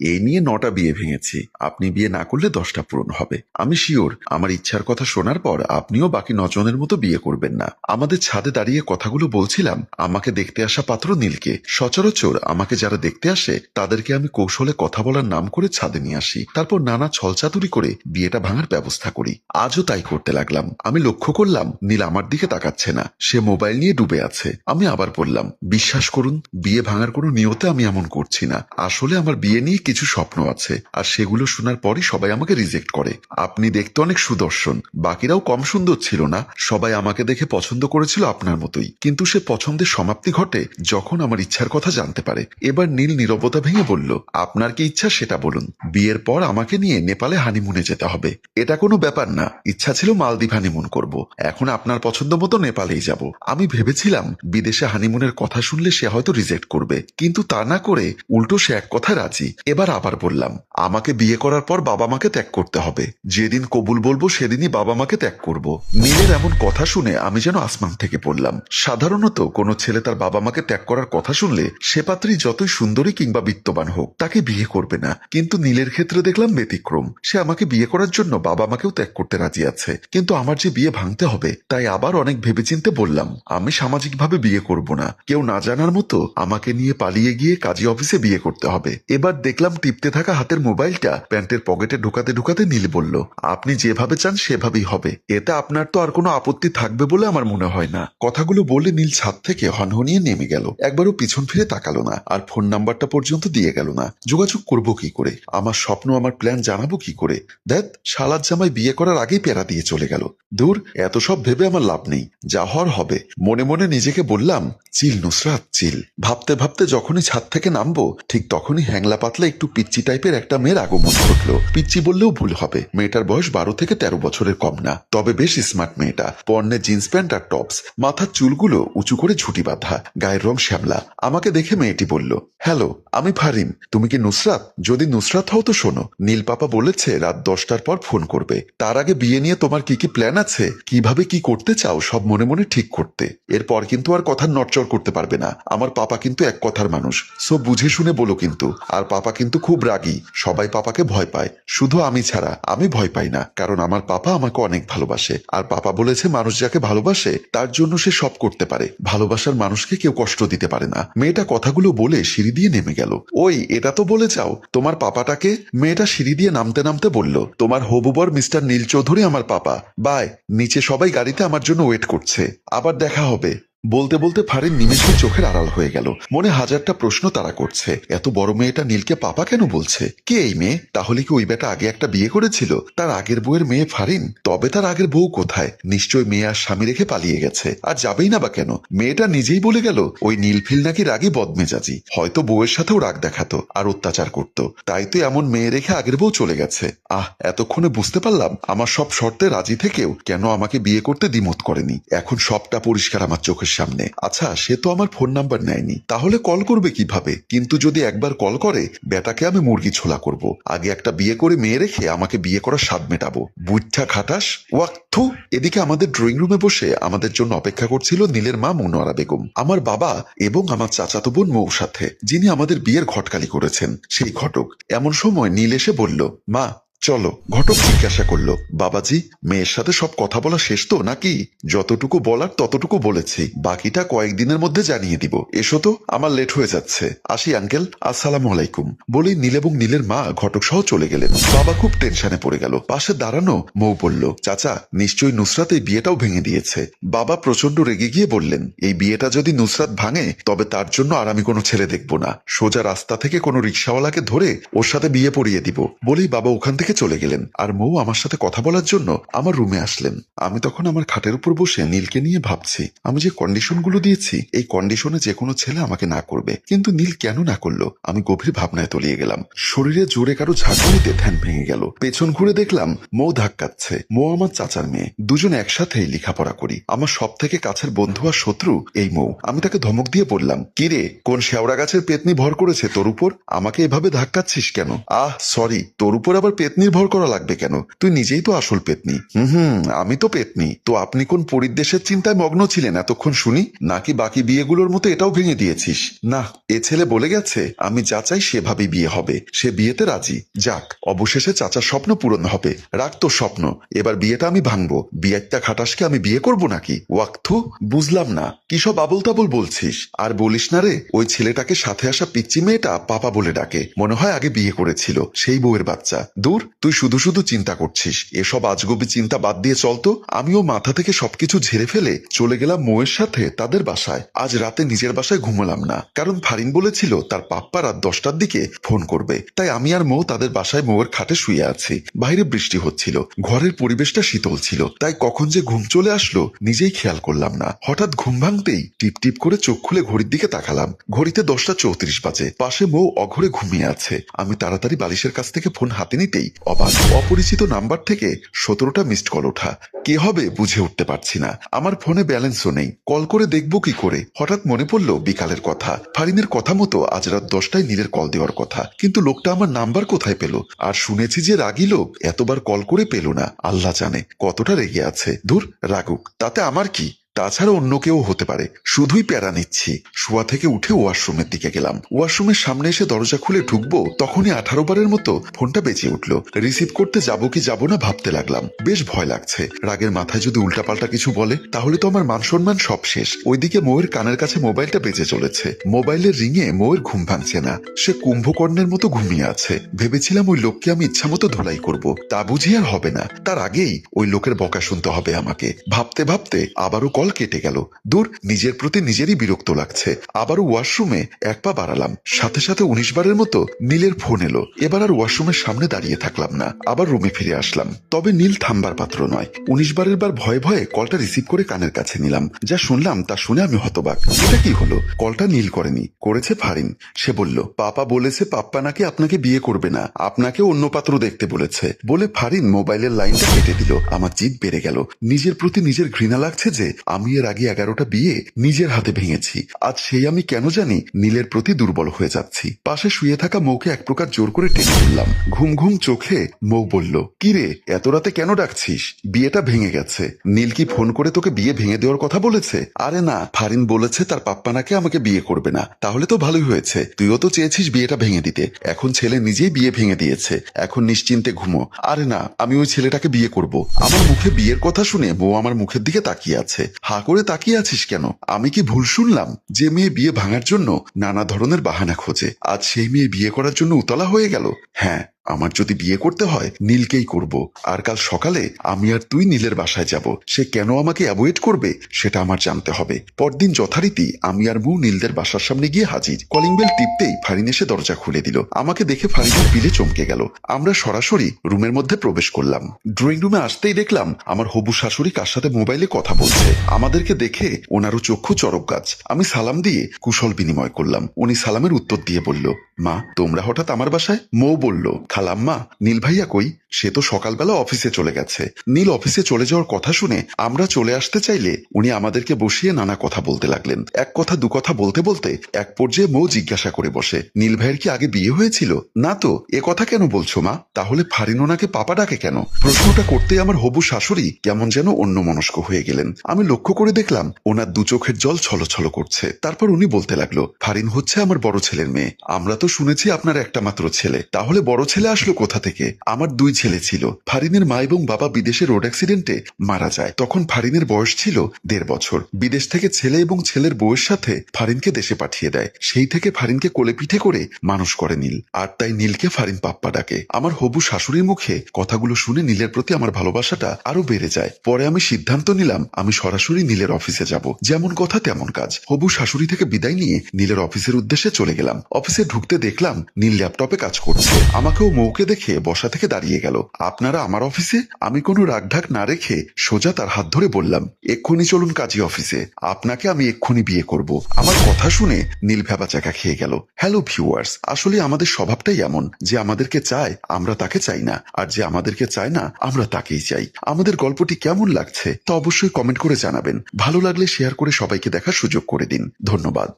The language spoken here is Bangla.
এই নিয়ে নটা বিয়ে ভেঙেছি। আপনি বিয়ে না করলে দশটা পূরণ হবে। আমি শিওর, আমার ইচ্ছার কথা শোনার পর আপনিও বাকি নজনের মতো বিয়ে করবেন না। আমাদের ছাদে দাঁড়িয়ে কথাগুলো বলছিলাম, আমাকে দেখতে আসা পাত্র নীলকে। সচরাচর আমাকে যারা দেখতে আসে, তাদেরকে আমি কৌশলে কথা বলার নাম করে ছাদে নিয়ে আসি। তারপর নানা ছলচাতুরি করে বিয়েটা ভাঙার ব্যবস্থা করি। আজও তাই করতে লাগলাম। আমি লক্ষ্য করলাম, নীল আমার দিকে তাকাচ্ছে না। সে মোবাইল নিয়ে ডুবে আছে। আমি আবার বললাম, বিশ্বাস করুন, বিয়ে ভাঙার কোনো নিয়তে আমি এমন করছি না। আসলে আমার বিয়ে নিয়ে কিছু স্বপ্ন আছে, আর সেগুলো শোনার পরই সবাই আমাকে রিজেক্ট করে। আপনি দেখতে অনেক সুদর্শন, বাকিরাও কম সুন্দর ছিল না, সবাই আমাকে দেখে পছন্দ করেছিল আপনার মতোই। কিন্তু সে পছন্দের সমাপ্তি ঘটে যখন আমার ইচ্ছার কথা জানতে পারে। এবার নীল নীরবতা ভেঙে বলল, আপনার কি ইচ্ছা সেটা বলুন। বিয়ের পর আমাকে নিয়ে নেপালে হানিমুনে যেতে হবে। এটা কোনো ব্যাপার না। ইচ্ছা ছিল মালদ্বীপ হানিমুন করব। এখন আপনার পছন্দ মতো নেপালেই যাব। আমি ভেবেছিলাম, বিদেশে হানিমুনের কথা শুনলে সে হয়তো রিজেক্ট করবে। কিন্তু তা না করে উল্টো সে এক কথা রাজি। এবার আবার বললাম, আমাকে বিয়ে করার পর বাবা মাকে ত্যাগ করতে হবে। যেদিন কবুল বলব সেদিনই বাবা মাকে ত্যাগ করব। নীলের এমন কথা শুনে আমি যেন আসমান থেকে পড়লাম। সাধারণত কোনো ছেলে তার বাবা মাকে ত্যাগ করার কথা শুনলে সে পাত্রী যতই সুন্দরী কিংবা বিত্তবান হোক, তাকে বিয়ে করবে না। কিন্তু নীলের ক্ষেত্রে দেখলাম ব্যতিক্রম। সে আমাকে বিয়ে করার জন্য বাবা মাকেও ত্যাগ করতে রাজি আছে। কিন্তু আমার যে বিয়ে ভাঙতে হবে, তাই আবার অনেক ভেবেচিন্তে বললাম, আমি সামাজিকভাবে বিয়ে করব না। কেউ না জানার মতো আমাকে নিয়ে পালিয়ে গিয়ে কাজী অফিসে বিয়ে করতে হবে। এবার দেখলাম টিপতে থাকা হাতের মোবাইলটা প্যান্টের পকেটে ঢুকাতে ঢুকাতে নীল বলল, আপনি যেভাবে চান সেভাবেই হবে। এতে আপনার তো আর কোনো আপত্তি থাকবে বলে আমার মনে হয় না। কথাগুলো বলে নীল ছাদ থেকে হনহনিয়ে নেমে গেল। একবারও পিছন ফিরে তাকালো না আর ফোন নাম্বারটা পর্যন্ত দিয়ে গেল না। যোগাযোগ করব কি করে? আমার স্বপ্ন, আমার প্ল্যান জানাব কি করে? দেখ শালার জামাই বিয়ে করার আগেই পেরা দিয়ে চলে গেল। দূর, এত সব ভেবে আমার লাভ নেই। যা হওয়ার হবে। মনে মনে নিজেকে বললাম, চিল নুসরাত, চিল। ভাবতে ভাবতে যখনই ছাদ থেকে নামবো, ঠিক তখনই হ্যাংলা পাতলা একটু পিচ্চি টাইপের একটা মেয়ের আগমন ঘটলো। পিচ্চি বললেও ভুল হবে। মেয়েটার বয়স বারো থেকে তেরো বছরের কম না। তবে বেশ স্মার্ট মেয়েটা। পর্নে জিন্স প্যান্ট আর টপস। মাথার চুলগুলো উঁচু করে ঝুটি বাঁধা। গায়ের রং শ্যামলা। আমাকে দেখে মেয়েটি বলল, হ্যালো, আমি ফারিম। তুমি কি নুসরাত? যদি নুসরাত হও তো শোনো। নীল পাপা বলেছে রাত দশটার পর ফোন করবে। তার আগে বিয়ে নিয়ে তোমার কি কি প্ল্যান আছে? কীভাবে কি করতে চাও সব মনে মনে ঠিক করতে। এরপর কিন্তু আর কথার নটচর করতে পারবে না। আমার পাপা কিন্তু এক কথার মানুষ। সো বুঝে শুনে বলো কিন্তু। আর পাপা কিন্তু খুব রাগী। সবাই পাপাকে ভয় পায়। শুধু আমি ছাড়া। আমি ভয় পাই না। কারণ আমার পাপা আমাকে অনেক ভালোবাসে। আর পাপা বলেছে, মানুষ যাকে ভালোবাসে, তার জন্য সে সব করতে পারে। ভালোবাসার মানুষকে কেউ কষ্ট দিতে পারে না। মেয়েটা কথাগুলো বলে সিঁড়ি দিয়ে নেমে গেল। ওই, এটা তো বলে যাও। তোমার পাপাটাকে? মেয়েটা সিঁড়ি দিয়ে নামতে নামতে বলল, তোমার হবুবর মিস্টার নীল চৌধুরী আমার পাপা। বাই, নিচে সবাই গাড়িতে আমার জন্য ওয়েট করছে। আবার দেখা হবে। বলতে বলতে ফারিন নিমেষে চোখের আড়াল হয়ে গেল। মনে হাজারটা প্রশ্ন তারা করছে। এত বড় মেয়েটা নীলকে পাপা কেন বলছে? কে এই মেয়ে? তাহলে কি ওই বেটা আগে একটা বিয়ে করেছিল? তার আগের বউয়ের মেয়ে ফারিন? তবে তার আগের বউ কোথায়? নিশ্চয় মেয়ে আর স্বামী রেখে পালিয়ে গেছে। আর যাবেই না বা কেন? মেয়েটা নিজেই বলে গেল, ওই নীলফিল নাকি রাগি বদমেজাজি। হয়তো বউয়ের সাথেও রাগ দেখাতো আর অত্যাচার করত। তাই তো এমন মেয়ে রেখে আগের বউ চলে গেছে। আহ, এতক্ষণে বুঝতে পারলাম, আমার সব শর্তে রাজি থেকেও কেন আমাকে বিয়ে করতে দ্বিমত করেনি। এখন সবটা পরিষ্কার আমার চোখের সামনে। আচ্ছা সে তো আমার ফোন নাম্বার নেয়নি। তাহলে কল করবে কীভাবে? কিন্তু যদি একবার কল করে, বেটাকে আমি মুরগি ছোলা করব। আগে একটা বিয়ে করে মেয়ে রেখে আমাকে বিয়ে করার স্বাদ মেটাবো। বুঝছা খাটাস ওয়াক্থু এদিকে আমাদের ড্রয়িং রুমে বসে আমাদের জন্য অপেক্ষা করছিল নীলের মা মনোয়ারা বেগম। আমার বাবা এবং আমার চাচাতো বোন মৌ সাথে, যিনি আমাদের বিয়ের ঘটকালি করেছেন। সেই ঘটক। এমন সময় নীল এসে বলল, মা চলো, ঘটক জিজ্ঞাসা করল, বাবাজি, মেয়ের সাথে সব কথা বলা শেষ তো নাকি? যতটুকু বলার ততটুকু বলেছি। বাকিটা কয়েকদিনের মধ্যে জানিয়ে দিব। এসো তো, আমার লেট হয়ে যাচ্ছে। আসি, আঙ্কেল। আসসালামু আলাইকুম। বলেই নীল এবং নীলের মা ঘটক সহ চলে গেলেন। বাবা খুব টেনশনে পড়ে গেল। পাশে দাঁড়ানো মৌ বলল, চাচা, নিশ্চয়ই নুসরাত এই বিয়েটাও ভেঙে দিয়েছে। বাবা প্রচণ্ড রেগে গিয়ে বললেন, এই বিয়েটা যদি নুসরাত ভাঙে, তবে তার জন্য আর আমি কোনো ছেলে দেখব না। সোজা রাস্তা থেকে কোনো রিক্সাওয়ালাকে ধরে ওর সাথে বিয়ে পড়িয়ে দিব। বলেই বাবা, ওখান থেকে চলে গেলেন। আর মৌ আমার সাথে কথা বলার জন্য আমার রুমে আসলেন। আমি তখন আমার খাটের উপর বসে নীলকে নিয়ে ভাবছি, আমি যে কন্ডিশনগুলো দিয়েছি, এই কন্ডিশনে যে কোনো ছেলে আমাকে না করবে। কিন্তু নীল কেন না করল? আমি গভীর ভাবনায় তলিয়ে গেলাম। শরীরে জোরে কারও ঝাঁকুনিতে ধ্যান ভেঙে গেল। পেছন ঘুরে দেখলাম মৌ ধাক্কাচ্ছে মৌ আমার চাচার মেয়ে। দুজন একসাথেই লেখাপড়া করি। আমার সব থেকে কাছের বন্ধু আর শত্রু এই মৌ। আমি তাকে ধমক দিয়ে বললাম, কিরে, কোন শেওড়া গাছের পেতনি ভর করেছে তোর উপর? আমাকে এভাবে ধাক্কাচ্ছিস কেন? আহ সরি তোর উপর আবার পেতনি নির্ভর করা লাগবে কেন? তুই নিজেই তো আসল পেতনি। হুম হুম, আমি তো পেতনি। তো আপনি কোন পরিদেশের চিন্তায় মগ্ন ছিলেন এতক্ষণ শুনি? নাকি বাকি বিয়েগুলোর মতো এটাও ভেঙে দিয়েছিস? না, এ ছেলে বলে গেছে, আমি যা চাই সেভাবেই বিয়ে হবে। সে বিয়েতে রাজি। যাক, অবশেষে চাচার স্বপ্ন পূরণ হবে। রাখ তোর স্বপ্ন। এবার বিয়েটা আমি ভাঙবো। বিয়েরটা খাটাসকে আমি বিয়ে করব নাকি? ওয়াক্থু বুঝলাম না। কি সব আবল তাবল বলছিস? আর বলিস না রে, ওই ছেলেটাকে সাথে আসা পিচ্চি মেয়েটা পাপা বলে ডাকে। মনে হয় আগে বিয়ে করেছিল, সেই বউয়ের বাচ্চা। দূর তুই শুধু শুধু চিন্তা করছিস। এসব আজগবি চিন্তা বাদ দিয়ে চলতো আমিও মাথা থেকে সবকিছু ঝেড়ে ফেলে চলে গেলাম মোয়ের সাথে তাদের বাসায়। আজ রাতে নিজের বাসায় ঘুমালাম না। কারণ ফারিন বলেছিল, তার পাপ্পা রাত দশটার দিকে ফোন করবে। তাই আমি আর মৌ তাদের বাসায় মৌয়ের খাটে শুয়ে আছি। বাইরে বৃষ্টি হচ্ছিল। ঘরের পরিবেশটা শীতল ছিল। তাই কখন যে ঘুম চলে আসলো নিজেই খেয়াল করলাম না। হঠাৎ ঘুম ভাঙতেই টিপ টিপ করে চোখ খুলে ঘড়ির দিকে তাকালাম। ঘড়িতে দশটা চৌত্রিশ বাজে। পাশে মৌ অঘরে ঘুমিয়ে আছে। আমি তাড়াতাড়ি বালিশের কাছ থেকে ফোন হাতে নিতেই অবাক। অপরিচিত নাম্বার থেকে সতেরোটা মিসড কল ওঠা। কে হবে বুঝে উঠতে পারছি না। আমার ফোনে ব্যালেন্সও নেই। কল করে দেখব কি করে? হঠাৎ মনে পড়ল বিকালের কথা। ফারিনের কথা মতো আজ রাত দশটায় নীলের কল দেওয়ার কথা। কিন্তু লোকটা আমার নাম্বার কোথায় পেল? আর শুনেছি যে রাগী লোক এতবার কল করে পেল না। আল্লাহ জানে কতটা রেগে আছে। ধুর, রাগুক, তাতে আমার কি? তাছাড়া অন্য কেউ হতে পারে। শুধুই প্যারা নিচ্ছি। শোয়া থেকে উঠে ওয়াশরুমের দিকে গেলাম। ওয়াশরুমের সামনে এসে দরজা খুলে ঢুকবো, তখনই আঠারো বারের মতো ফোনটা বেঁচে উঠল। রিসিভ করতে যাব কি যাব না ভাবতে লাগলাম। বেশ ভয় লাগছে। রাগের মাথায় যদি উল্টাপাল্টা কিছু বলে, তাহলে তো আমার মান সম্মান সব শেষ। ওইদিকে মৌয়ের কানের কাছে মোবাইলটা বেঁচে চলেছে। মোবাইলের রিংয়ে মৌয়ের ঘুম ভাঙছে না। সে কুম্ভকর্ণের মতো ঘুমিয়ে আছে। ভেবেছিলাম ওই লোককে আমি ইচ্ছা মতো ধোলাই করব। তা বুঝি আর হবে না। তার আগেই ওই লোকের বকা শুনতে হবে আমাকে। ভাবতে ভাবতে আবারও কল কেটে গেল। দূর, নিজের প্রতি নিজেরই বিরক্ত লাগছে। আবারও ওয়াশরুমে এক পা বাড়ালাম। সাথে সাথে উনিশ বারের মতো নীলের ফোন এলো। এবার আর ওয়াশরুমের সামনে দাঁড়িয়ে থাকলাম না। আবার রুমে ফিরে আসলাম। তবে নীল থামবার পাত্র নয়। উনিশ বারের বার ভয়ে ভয়ে কলটা রিসিভ করে কানের কাছে নিলাম। যা শুনলাম তা শুনে আমি হতবাক। এটা কি হলো? কলটা নীল করেনি। করেছে ফারিন। সে বলল, পাপা বলেছে পাপ্পা নাকি আপনাকে বিয়ে করবে না। আপনাকে অন্য পাত্র দেখতে বলেছে। বলে ফারিন মোবাইলের লাইনটা কেটে দিল। আমার জিদ বেড়ে গেল। নিজের প্রতি নিজের ঘৃণা লাগছে যে আমি এর আগে এগারোটা বিয়ে নিজের হাতে ভেঙেছি। আজ সেই আমি কেন জানি নীলের প্রতি দুর্বল হয়ে যাচ্ছি। পাশে শুয়ে থাকা মৌকে এক প্রকার জোর করে টেনে তুললাম ঘুম ঘুম চোখে মৌ বলল কিরে এত রাতে কেন ডাকছিস? বিয়েটা ভেঙে গেছে। নীল কি ফোন করে তোকে বিয়ে ভেঙে দেওয়ার কথা বলেছে? আরে না, ফারিন বলেছে তার পাপ্পা নাকি আমাকে বিয়ে করবে না। তাহলে তো ভালোই হয়েছে। তুইও তো চেয়েছিস বিয়েটা ভেঙে দিতে। এখন ছেলে নিজেই বিয়ে ভেঙে দিয়েছে। এখন নিশ্চিন্তে ঘুমো। আরে না, আমি ওই ছেলেটাকে বিয়ে করব। আমার মুখে বিয়ের কথা শুনে বউ আমার মুখের দিকে তাকিয়ে আছে। হা করে তাকিয়ে আছিস কেন? আমি কি ভুল শুনলাম? যে মেয়ে বিয়ে ভাঙার জন্য নানা ধরনের বাহানা খোঁজে। আজ সেই মেয়ে বিয়ে করার জন্য উতলা হয়ে গেল। হ্যাঁ আমার যদি বিয়ে করতে হয়, নীলকেই করব। আর কাল সকালে আমি আর তুই নীলের বাসায় যাব। সে কেন আমাকে অ্যাভয়েড করবে, সেটা আমার জানতে হবে। পরদিন যথারীতি আমি আর মু নীলদের বাসার সামনে গিয়ে হাজির। কলিং বেল টিপতেই ফারিন এসে দরজা খুলে দিল। আমাকে দেখে ফারিনের পিলে চমকে গেল। আমরা সরাসরি রুমের মধ্যে প্রবেশ করলাম। ড্রয়িং রুমে আসতেই দেখলাম, আমার হবু শাশুড়ি কার সাথে মোবাইলে কথা বলছে। আমাদেরকে দেখে ওনারও চক্ষু চরক গাছ। আমি সালাম দিয়ে কুশল বিনিময় করলাম। উনি সালামের উত্তর দিয়ে বলল, মা, তোমরা হঠাৎ আমার বাসায়? মৌ বলল খালাম্মা, নীল ভাইয়া কই? সে তো সকালবেলা অফিসে চলে গেছে। নীল অফিসে চলে যাওয়ার কথা শুনে আমরা চলে আসতে চাইলে উনি আমাদেরকে বসিয়ে নানা কথা বলতে লাগলেন। এক কথা, দু কথা বলতে বলতে এক পর্যায়ে মৌ জিজ্ঞাসা করে বসে, নীল ভাইয়ের কি আগে বিয়ে হয়েছিল? না তো, এ কথা কেন বলছো মা? তাহলে ফারিন ওনাকে পাপা ডাকে কেন? প্রশ্নটা করতে আমার হবু শাশুড়ি কেমন যেন অন্য মনস্ক হয়ে গেলেন। আমি লক্ষ্য করে দেখলাম, ওনার দু চোখের জল ছলছল করছে। তারপর উনি বলতে লাগল, ফারিন হচ্ছে আমার বড় ছেলের মেয়ে। আমরা তো শুনেছি আপনার একটা মাত্র ছেলে। তাহলে বড় ছেলে আসলো কোথা থেকে? আমার দুই ছেলে ছিল। ফারিনের মা এবং বাবা বিদেশে রোড অ্যাক্সিডেন্টে মারা যায়। তখন ফারিনের বয়স ছিল দেড় বছর। বিদেশ থেকে ছেলে এবং ছেলের বউয়ের সাথে ফারিনকে দেশে পাঠিয়ে দেয়। সেই থেকে ফারিনকে কোলে পিঠে করে মানুষ করে নীল। আর তাই নীলকে ফারিন পাপ্পা ডাকে। আমার হবু শাশুড়ির মুখে কথাগুলো শুনে নীলের প্রতি আমার ভালোবাসাটা আরও বেড়ে যায়। পরে আমি সিদ্ধান্ত নিলাম, আমি সরাসরি নীলের অফিসে যাব। যেমন কথা তেমন কাজ। হবু শাশুড়ি থেকে বিদায় নিয়ে নীলের অফিসের উদ্দেশ্যে চলে গেলাম। অফিসে ঢুকতে দেখলাম নীল ল্যাপটপে কাজ করছে। আমাকেও মৌকে দেখে বসা থেকে দাঁড়িয়ে গেল। আপনারা আমার অফিসে? আমি কোনো রাগঢাক না রেখে সোজা তার হাত ধরে বললাম, এক্ষুনি চলুন কাজী অফিসে। আপনাকে আমি এক্ষুনি বিয়ে করব। আমার কথা শুনে নীল ভেবা চাকা খেয়ে গেল। হ্যালো ভিউয়ার্স আসলে আমাদের স্বভাবটাই এমন যে আমাদেরকে চায় আমরা তাকে চাই না, আর যে আমাদেরকে চায় না আমরা তাকেই চাই। আমাদের গল্পটি কেমন লাগছে তা অবশ্যই কমেন্ট করে জানাবেন। ভালো লাগলে শেয়ার করে সবাইকে দেখার সুযোগ করে দিন। ধন্যবাদ।